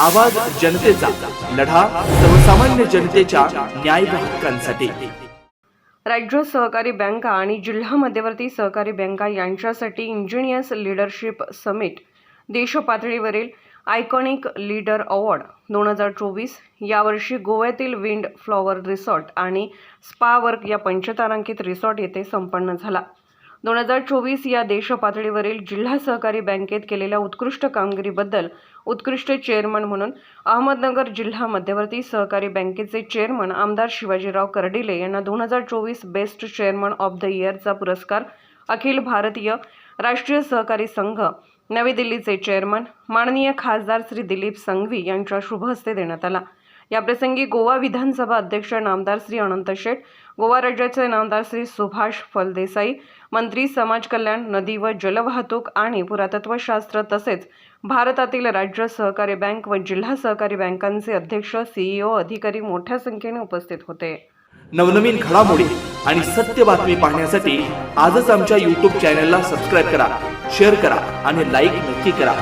आवाज जनतेचा लढा सर्वसामान्य जनतेच्या न्याय हक्कांसाठी. राज्य सहकारी बँका आणि जिल्हा मध्यवर्ती सहकारी बँका यांच्यासाठी इंजिनियर्स लीडरशिप समिट देशपातळीवरील आयकॉनिक लीडर अवॉर्ड दोन हजार चोवीस यावर्षी गोव्यातील विंड फ्लॉवर रिसॉर्ट आणि स्पा वर्क या पंचतारांकित रिसॉर्ट येथे संपन्न झाला. दोन हजार चोवीस या देशपातळीवरील जिल्हा सहकारी बँकेत केलेल्या उत्कृष्ट कामगिरीबद्दल उत्कृष्ट चेअरमन म्हणून अहमदनगर जिल्हा मध्यवर्ती सहकारी बँकेचे चेअरमन आमदार शिवाजीराव कर्डिले यांना दोन हजार चोवीस बेस्ट चेअरमन ऑफ द इयरचा पुरस्कार अखिल भारतीय राष्ट्रीय सहकारी संघ नवी दिल्लीचे चेअरमन माननीय खासदार श्री दिलीप संघवी यांच्या शुभहस्ते देण्यात आला. याप्रसंगी गोवा विधानसभा अध्यक्ष नामदार श्री अनंत शेठ गोवा राज्याचे नामदार श्री सुभाष फलदेसाई मंत्री समाज कल्याण नदी व जलवाहतूक आणि पुरातत्वशास्त्र तसेच भारतातील राज्य सहकारी बँक व जिल्हा सहकारी बँकांचे अध्यक्ष सीईओ अधिकारी मोठ्या संख्येने उपस्थित होते. नवनवीन घडामोडी आणि सत्य बातमी पाहण्यासाठी आजच आमच्या यूट्यूब चॅनलला सबस्क्राईब करा शेअर करा आणि लाईक नक्की करा.